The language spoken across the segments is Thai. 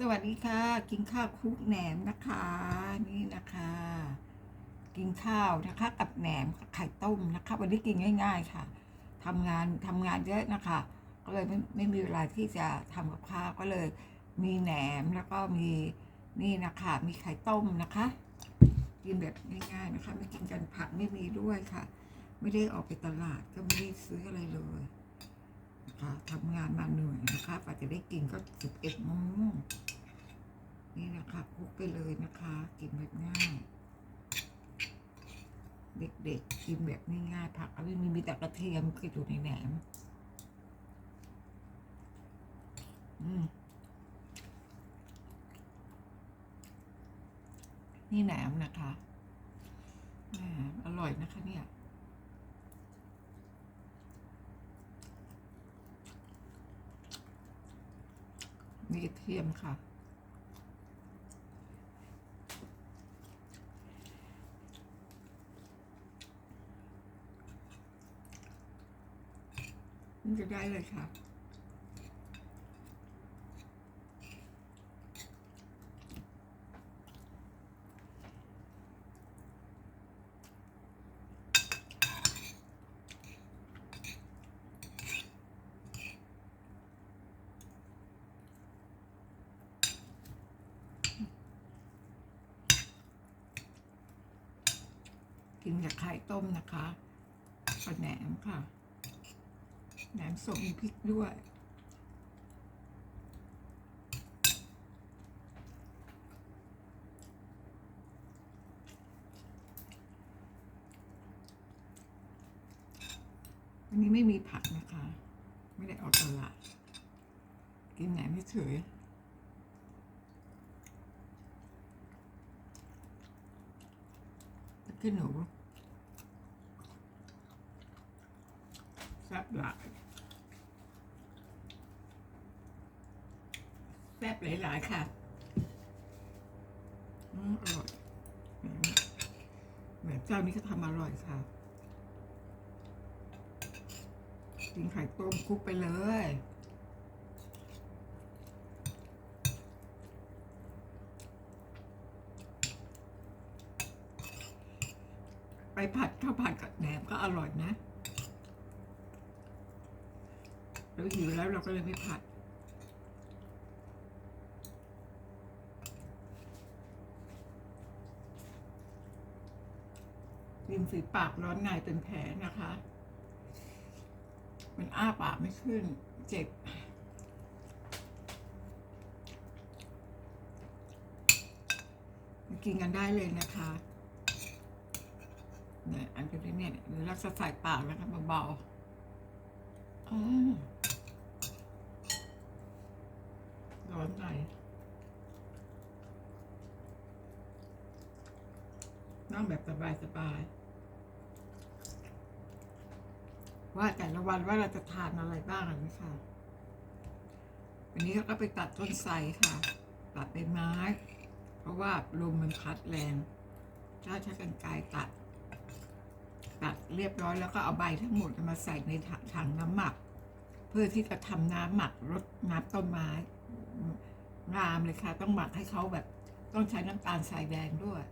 สวัสดีค่ะ กินข้าวคลุกแหนมนะคะ นี่นะคะ กินข้าวนะคะกับแหนมไข่ต้มนะคะ วันนี้กินง่าย ๆ ค่ะทำงานทำงานเยอะนะคะ ก็เลยไม่ไม่มีเวลาที่จะทำกับข้าวก็เลย มีแหนมแล้วก็มีนี่นะคะ มีไข่ต้มนะคะ กินแบบง่ายๆนะคะ ไม่กินกันผักไม่มีด้วยค่ะ ไม่ได้ออกไปตลาดก็ไม่ได้ซื้ออะไรเลย นะคะทำงานมาเหนื่อยนะคะกว่าจะได้กินก็สิบเอ็ดโมงนี่นะคะคลุกไปเลยนะคะ กินแบบง่าย เด็กๆกินแบบง่ายๆผักไม่มีมีแต่กระเทียมคืออยู่ในแหนมนี่แหนมนะคะแหนมอร่อยนะคะเนี่ย มีกระ เทียมค่ะ มันจะได้เลยค่ะ กินกับไข่ต้มนะคะกับแหนมค่ะ แหนมสดมีพริกด้วยอันนี้ไม่มีผักนะคะ ไม่ได้ออกตลาดกินแหนมเฉยขึ้นหนู ซ่บหลายแซ่บหลายๆค่ะอร่อยแหมแหมเจ้านี้เขาทำอร่อยค่ะกินไข่ต้มคุกไปเลยไปผัดข้าวผัดกับแหนมก็อร่อยนะ เราหิวแล้วเราก็เลยไม่ผัด ริมฝีปากร้อนในเป็นแผลนะคะ มันอ้าปากไม่ขึ้น เจ็บกินกันได้เลยนะคะเนี่ยอันนี้เนี่ยหรือรักษาใส่ปากนะคะเบาๆอ๋อร้อนใน นั่งแบบสบายๆว่าแต่ละวันว่าเราจะทานอะไรบ้างอะนี่ค่ะวันนี้ก็ไปตัดต้นไทรค่ะ ตัดใบไม้ เพราะว่าลมมันพัดแรงถ้าใช้กันไกตัด ตัดเรียบร้อยแล้วก็เอาใบทั้งหมดมาใส่ในถังถังน้ำหมัก เพื่อที่จะทำน้ำหมักรดน้ำต้นไม้งามเลยค่ะ ต้องหมักให้เขาแบบ ต้องใช้น้ำตาลทรายแดงด้วย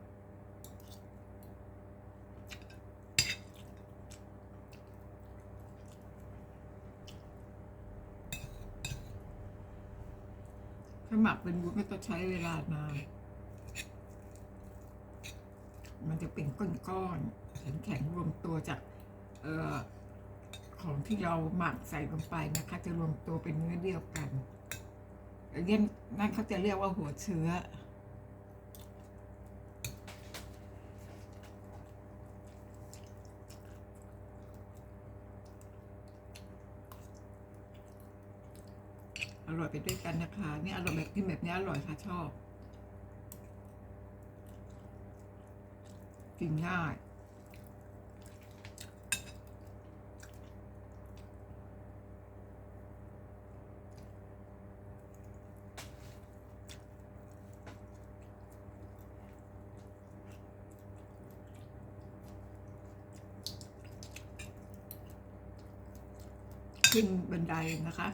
ถ้าหมักเป็นวุ้นก็จะใช้เวลานาน มันจะเป็นก้อนๆแข็งๆรวมตัวจากเออของที่เราหมักใส่ลงไปนะคะ จะรวมตัวเป็นเนื้อเดียวกันเย็นนั่นเขาจะเรียกว่าหัวเชื้อ ร่อยไปด้วยกันนะคะ นี่อร่อยแบบกินแบบนี้อร่อยค่ะชอบ กินง่ายขึ้นบันไดนะคะ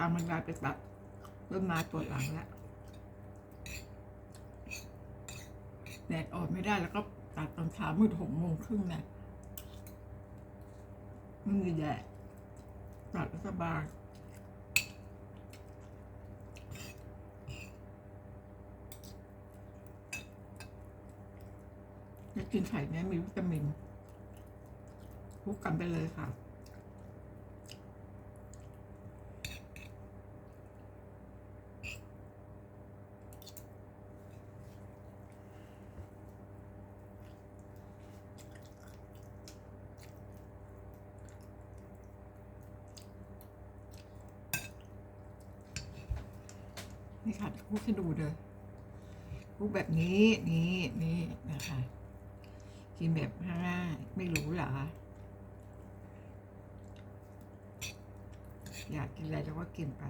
เอามันลายไปตัดเริ่มมาปวดหลังแล้วแดดออกไม่ได้แล้วก็ตัดตอนเช้ามืดหกโมงครึ่งนะมันมีแดดตัดรัฐบาลกินไข่เนี่ยมีวิตามินพุกกันไปเลยค่ะ นี่ค่ะคลุกให้ดูเลยคลุกแบบนี้นี่นี่นะคะกินแบบง่ายไม่รู้เหรออยากกินอะไรเราก็กินไป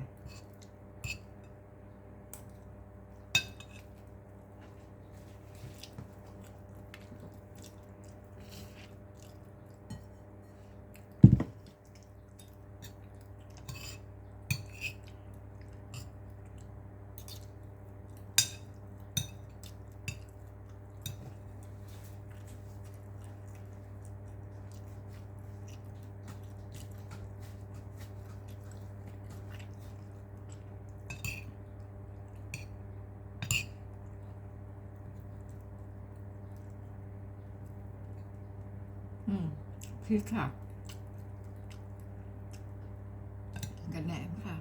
อืมพ ริกค่ะกระแหนมค่ะ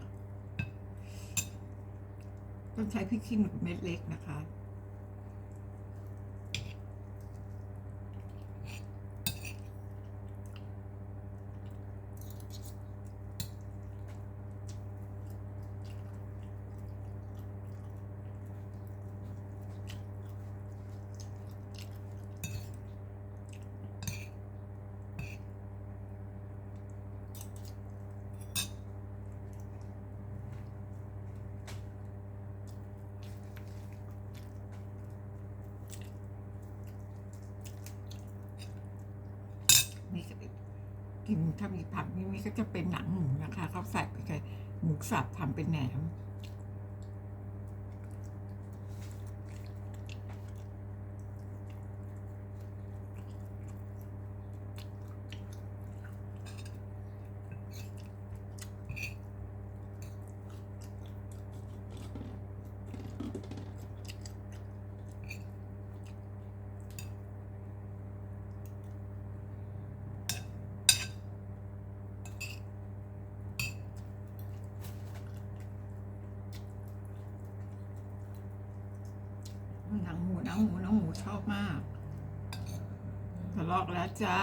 ต้องใช้พริกขี้หนูเม็ดเล็กนะคะ นี่ก็ กินถ้ามีผักนี่ก็จะเป็นหนังหมูนะคะเขาใส่ไปกับหมูสับทำเป็นแหนม หนังหมูห นังหมูหนังหมูชอบมากทะเลาะแล้วจ้า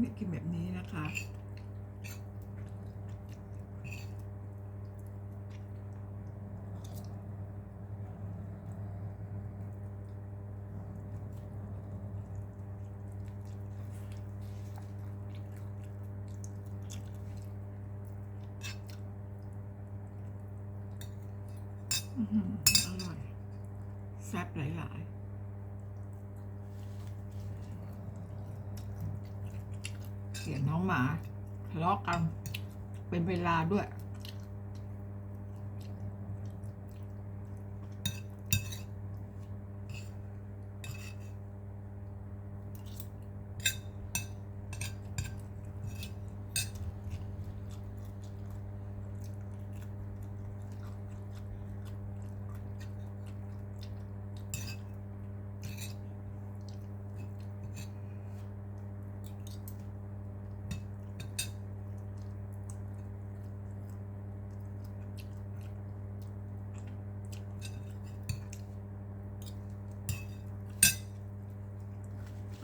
นี่กินแบบนี้นะคะ อร่อย แซ่บหลายๆเสียงน้องหมาทะเลาะกัน เป็นเวลาด้วย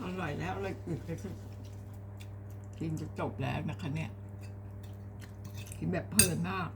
อ ร่อยแล้วเลยอึดเลยกินจะจบแล้วนะคะเนี่ย กินแบบเพลินมาก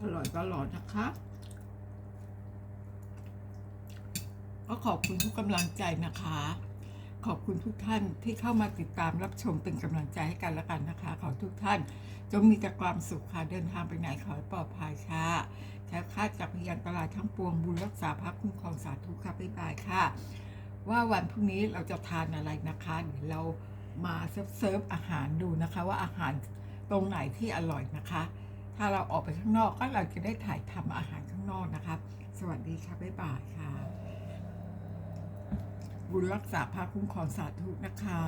อร่อยตลอดนะคะก็ขอบคุณทุกกำลังใจนะคะ ขอบคุณทุกท่านที่เข้ามาติดตามรับชมเป็นกำลังใจให้กันละกันนะคะ ขอทุกท่านจงมีแต่ความสุขค่ะเดินทางไปไหนขอให้ปลอดภัยค่ะแค้คลาจากพยานตรายทั้งปวงบุญรักษาพระคุ้มครองสาธุค่ะบ๊ายบายค่ะ ว่าวันพรุ่งนี้เราจะทานอะไรนะคะเดี๋ยวเรามาเซิฟเซิร์ฟอาหารดูนะคะ ว่าอาหารตรงไหนที่อร่อยนะคะ ถ้าเราออกไปข้างนอกก็เราจะได้ถ่ายทำอาหารข้างนอกนะคะสวัสดีค่ะ บ๊ายบายค่ะ บุญรักษาพระคุ้มครองสาธุนะคะ